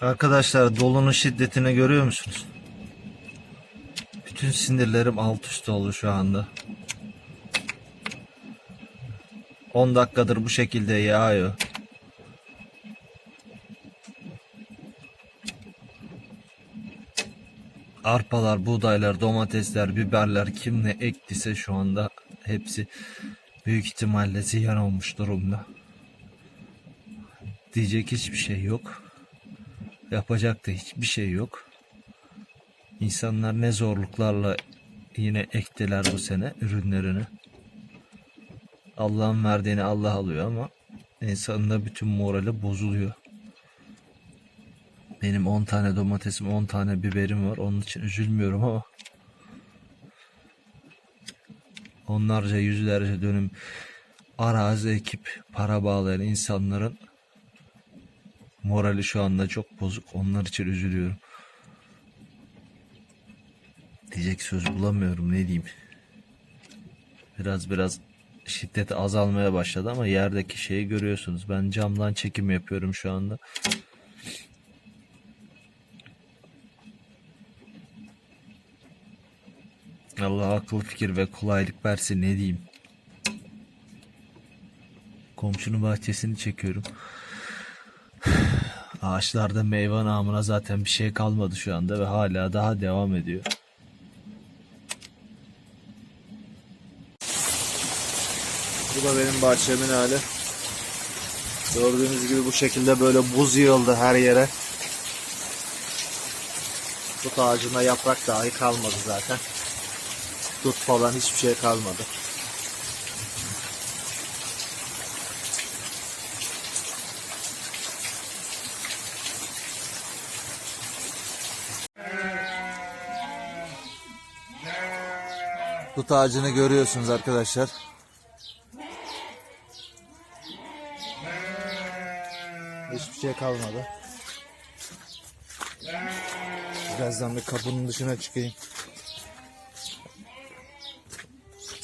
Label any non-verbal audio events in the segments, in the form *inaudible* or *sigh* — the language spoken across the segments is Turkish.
Arkadaşlar dolunun şiddetini görüyor musunuz? Bütün sinirlerim alt üst oldu şu anda. 10 dakikadır bu şekilde yağıyor. Arpalar, buğdaylar, domatesler, biberler kim ne ektiyse şu anda hepsi büyük ihtimalle ziyan olmuş durumda. Diyecek hiçbir şey yok. Yapacak da hiçbir şey yok. İnsanlar ne zorluklarla yine ektiler bu sene ürünlerini. Allah'ın verdiğini Allah alıyor ama insanın da bütün morali bozuluyor. Benim 10 tane domatesim, 10 tane biberim var. Onun için üzülmüyorum ama onlarca yüzlerce dönüm arazi ekip para bağlayan insanların morali şu anda çok bozuk. Onlar için üzülüyorum. Diyecek söz bulamıyorum ne diyeyim. Biraz biraz şiddeti azalmaya başladı ama yerdeki şeyi görüyorsunuz. Ben camdan çekim yapıyorum şu anda. Allah akıl fikir ve kolaylık versin ne diyeyim. Komşunun bahçesini çekiyorum. *sighs* Ağaçlarda meyve namına zaten bir şey kalmadı şu anda ve hala daha devam ediyor. Bu da benim bahçemin hali. Gördüğünüz gibi bu şekilde böyle buz yığıldı her yere. Tut ağacına yaprak dahi kalmadı zaten. Tut falan hiçbir şey kalmadı. Tut ağacını görüyorsunuz arkadaşlar. Hiçbir şey kalmadı. Birazdan bir kapının dışına çıkayım.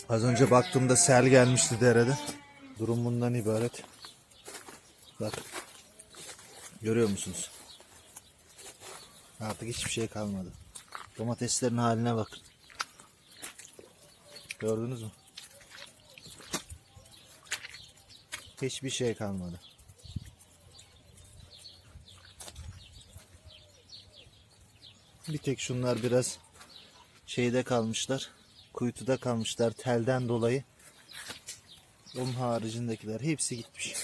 Az önce baktığımda sel gelmişti derede. Durum bundan ibaret. Bak. Görüyor musunuz? Artık hiçbir şey kalmadı. Domateslerin haline bakın. Gördünüz mü? Hiçbir şey kalmadı. Bir tek şunlar biraz şeyde kalmışlar. Kuytuda kalmışlar telden dolayı. Onun haricindekiler hepsi gitmiş.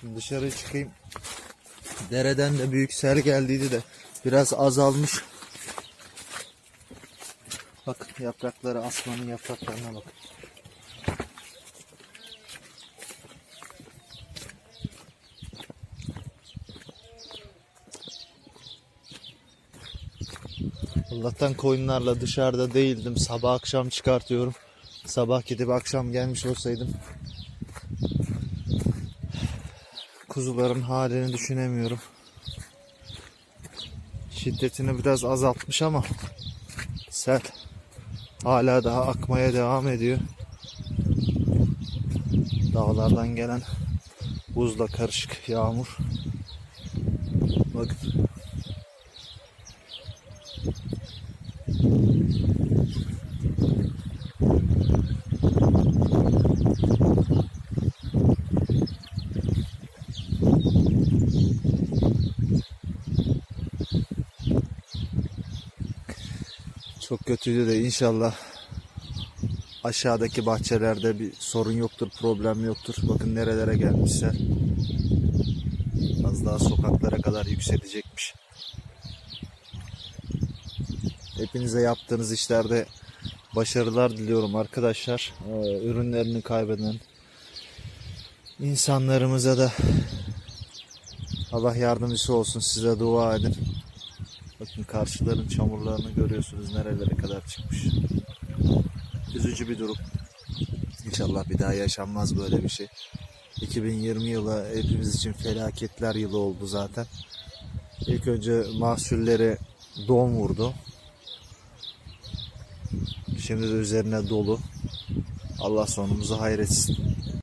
Şimdi dışarı çıkayım. Dereden de büyük sel geldiydi de biraz azalmış. Bak yaprakları asmanın yapraklarına bak. Allah'tan koyunlarla dışarıda değildim. Sabah akşam çıkartıyorum. Sabah gidip akşam gelmiş olsaydım. Kuzuların halini düşünemiyorum. Şiddetini biraz azaltmış ama sel hala daha akmaya devam ediyor. Dağlardan gelen buzla karışık yağmur. Bakın Çok kötüydü de inşallah aşağıdaki bahçelerde bir sorun yoktur, problem yoktur. Bakın nerelere gelmişler. Az daha sokaklara kadar yükselecekmiş. Hepinize yaptığınız işlerde başarılar diliyorum arkadaşlar. Ee, ürünlerini kaybeden insanlarımıza da Allah yardımcısı olsun. Size dua edin. Bakın karşıların çamurlarını görüyorsunuz nerelere kadar çıkmış. Üzücü bir durum. İnşallah bir daha yaşanmaz böyle bir şey. 2020 yılı hepimiz için felaketler yılı oldu zaten. İlk önce mahsulleri don vurdu. Şimdi de üzerine dolu. Allah sonumuzu hayretsin.